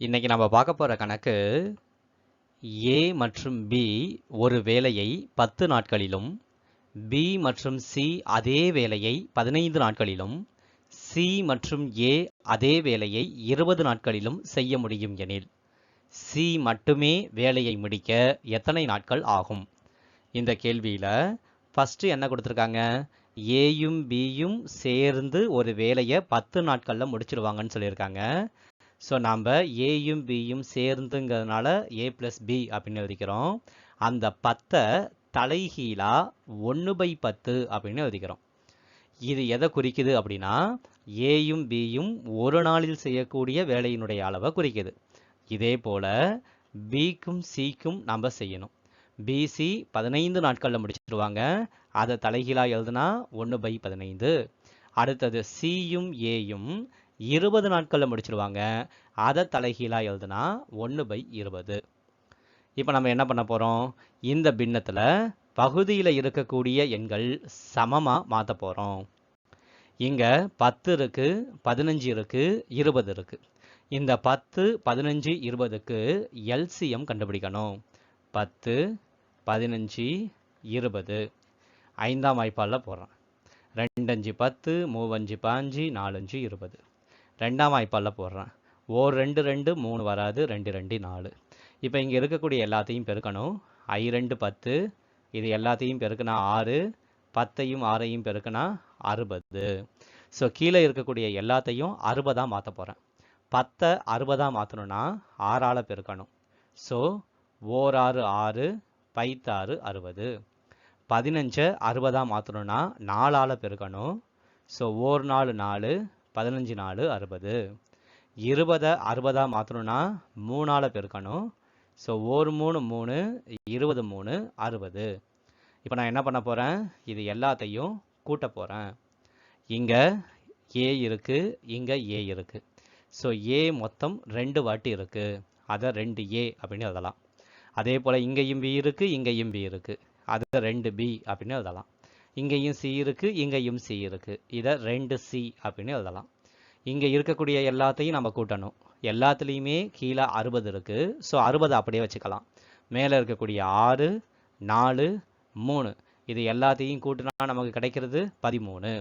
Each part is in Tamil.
இன்னைக்கு நம்ம பார்க்க போகிற கணக்கு ஏ மற்றும் பி ஒரு வேலையை பத்து நாட்களிலும் பி மற்றும் சி அதே வேலையை பதினைந்து நாட்களிலும் சி மற்றும் ஏ அதே வேலையை இருபது நாட்களிலும் செய்ய முடியும் எனில் சி மட்டுமே வேலையை முடிக்க எத்தனை நாட்கள் ஆகும்? இந்த கேள்வியில் ஃபஸ்ட்டு என்ன கொடுத்துருக்காங்க? ஏயும் பியும் சேர்ந்து ஒரு வேலையை பத்து நாட்களில் முடிச்சிருவாங்கன்னு சொல்லியிருக்காங்க. ஸோ நாம் ஏயும் பியும் சேர்ந்துங்கிறதுனால ஏ ப்ளஸ் பி அப்படின்னு எழுதிக்கிறோம். அந்த பத்தை தலைகீழா ஒன்று பை பத்து அப்படின்னு எழுதிக்கிறோம். இது எதை குறிக்குது அப்படின்னா ஏயும் பியும் ஒரு நாளில் செய்யக்கூடிய வேலையினுடைய அளவை குறிக்குது. இதே போல பிக்கும் சிக்கும் நம்ம செய்யணும். பிசி பதினைந்து நாட்களில் முடிச்சிருவாங்க. அதை தலைகீழா எழுதுனா ஒன்று பை பதினைந்து. அடுத்தது சியும் ஏயும் இருபது நாட்களில் முடிச்சிருவாங்க. அதை தலைகீழாக எழுதுனா ஒன்று பை இருபது. இப்போ நம்ம என்ன பண்ண போகிறோம் இந்த பின்னத்தில் பகுதியில் இருக்கக்கூடிய எண்கள் சமமாக மாற்ற போகிறோம் இங்கே பத்து இருக்கு பதினஞ்சு இருக்குது இருபது இருக்குது இந்த பத்து பதினஞ்சு இருபதுக்கு எல்சிஎம் கண்டுபிடிக்கணும். பத்து பதினஞ்சு இருபது. ஐந்தாம் வாய்ப்பாலில் போடுறேன் ரெண்டஞ்சு பத்து மூவஞ்சு பாஞ்சு நாலஞ்சு இருபது. ரெண்டாம் வாய்ப்பாலில் போடுறேன். ஓர் ரெண்டு ரெண்டு மூணு வராது. ரெண்டு ரெண்டு நாலு. இப்போ இங்கே இருக்கக்கூடிய எல்லாத்தையும் பெருக்கணும். ஐ ரெண்டு பத்து. இது எல்லாத்தையும் பெருக்கினா ஆறு. பத்தையும் ஆறையும் பெருக்கினா அறுபது. ஸோ கீழே இருக்கக்கூடிய எல்லாத்தையும் அறுபதாக மாற்ற போகிறேன் பத்தை அறுபதாக மாற்றணும்னா ஆறால் பெருக்கணும். ஸோ ஓர் ஆறு ஆறு பைத்தாறு அறுபது. பதினஞ்சை அறுபதாக மாற்றணும்னா நாலால் பெருக்கணும். ஸோ ஓர் நாலு நாலு. பதினஞ்சு நாலு அறுபது. இருபதை அறுபதாக மாற்றணும்னா மூணால் பெருக்கணும். ஸோ ஒரு மூணு மூணு இருபது மூணு அறுபது. இப்போ நான் என்ன பண்ண போகிறேன் இது எல்லாத்தையும் கூட்ட போகிறேன் இங்கே ஏ இருக்குது இங்கே ஏ இருக்குது ஸோ ஏ மொத்தம் ரெண்டு வாட்டி இருக்குது அதை ரெண்டு ஏ அப்படின்னு எழுதலாம். அதே போல் இங்கேயும் பி இருக்குது இங்கேயும் பி இருக்குது அது ரெண்டு பி அப்படின்னு எழுதலாம். இங்கேயும் சி இருக்குது இங்கேயும் சி இருக்குது இதை ரெண்டு சி அப்படின்னு எழுதலாம். இங்கே இருக்கக்கூடிய எல்லாத்தையும் நம்ம கூட்டணும். எல்லாத்துலேயுமே கீழே அறுபது இருக்குது ஸோ அறுபது அப்படியே வச்சுக்கலாம். மேலே இருக்கக்கூடிய ஆறு நாலு மூணு. இது எல்லாத்தையும் கூட்டினா நமக்கு கிடைக்கிறது பதிமூணு.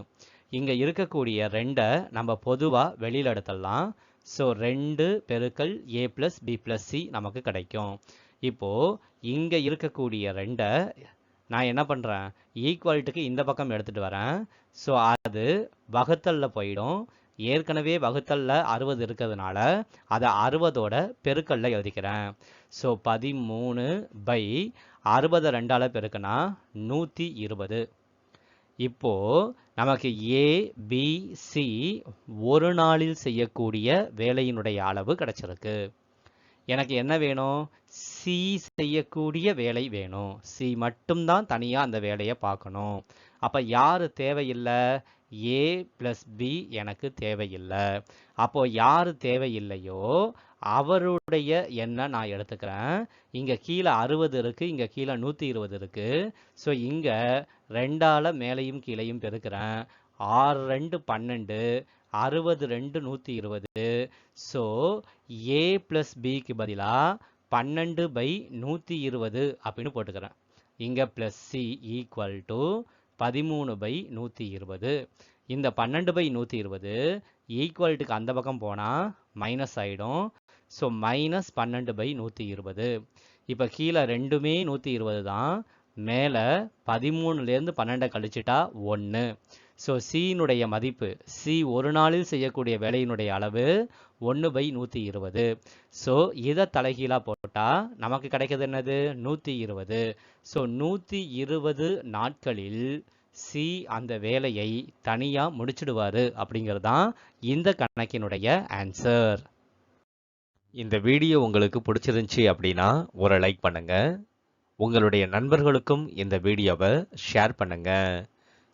இங்கே இருக்கக்கூடிய ரெண்டை நம்ம பொதுவாக வெளியில் எடுத்துடலாம். ஸோ ரெண்டு பெருக்கல் A plus B plus C நமக்கு கிடைக்கும். இப்போது இங்கே இருக்கக்கூடிய ரெண்டை நான் என்ன பண்ணுறேன் ஈக்குவல்ட்டுக்கு இந்த பக்கம் எடுத்துகிட்டு வரேன். ஸோ அது வகுத்தலில் போயிடும். ஏற்கனவே வகுத்தல்ல அறுபது இருக்கிறதுனால அதை அறுபதோட பெருக்கல்ல எழுதிக்கிறேன். ஸோ பதிமூணு பை அறுபதை ரெண்டால் பெருக்குனா நூற்றி இருபது. இப்போது நமக்கு ஏபிசி ஒரு நாளில் செய்யக்கூடிய வேலையினுடைய அளவு கிடச்சிருக்கு. எனக்கு என்ன வேணும்? சி செய்யக்கூடிய வேலை வேணும். சி மட்டும்தான் தனியாக அந்த வேலையை பார்க்கணும். அப்போ யார் தேவையில்லை? ஏ ப்ளஸ் பி எனக்கு தேவையில்லை. அப்போ யார் தேவையில்லையோ அவருடைய எண்ணை நான் எடுத்துக்கிறேன். இங்கே கீழே அறுபது இருக்குது இங்கே கீழே நூற்றி இருபது இருக்குது ஸோ இங்கே ரெண்டால் மேலையும் கீழையும் பெருக்கிறேன். ஆறு ரெண்டு பன்னெண்டு அறுபது ரெண்டு நூற்றி இருபது. ஸோ ஏ ப்ளஸ் பிக்கு பதிலாக பன்னெண்டு பை நூற்றி இருபது அப்படின்னு போட்டுக்கிறேன். இங்கே ப்ளஸ் சி ஈக்குவல் டு பதிமூணு பை நூற்றி இருபது. இந்த பன்னெண்டு பை நூற்றி இருபது ஈக்குவல்ட்டுக்கு அந்த பக்கம் போனால் மைனஸ் ஆகிடும் ஸோ மைனஸ் பன்னெண்டு பை நூற்றி இருபது. இப்போ கீழே ரெண்டுமே நூற்றி இருபது தான் மேலே பதிமூணுலேருந்து பன்னெண்டை கழிச்சிட்டா ஒன்று ஸோ சியினுடைய மதிப்பு சி ஒரு நாளில் செய்யக்கூடிய வேலையினுடைய அளவு ஒன்று பை நூற்றி இருபது. ஸோ இதை தலைகீழாக போட்டால் நமக்கு கிடைக்கிறது என்னது? நூற்றி இருபது. ஸோ நூற்றி இருபது நாட்களில் சி அந்த வேலையை தனியாக முடிச்சிடுவார் அப்படிங்கிறது தான் இந்த கணக்கினுடைய ஆன்சர் இந்த வீடியோ உங்களுக்கு பிடிச்சிருந்துச்சி அப்படின்னா ஒரு லைக் பண்ணுங்கள் உங்களுடைய நண்பர்களுக்கும் இந்த வீடியோவை ஷேர் பண்ணுங்கள்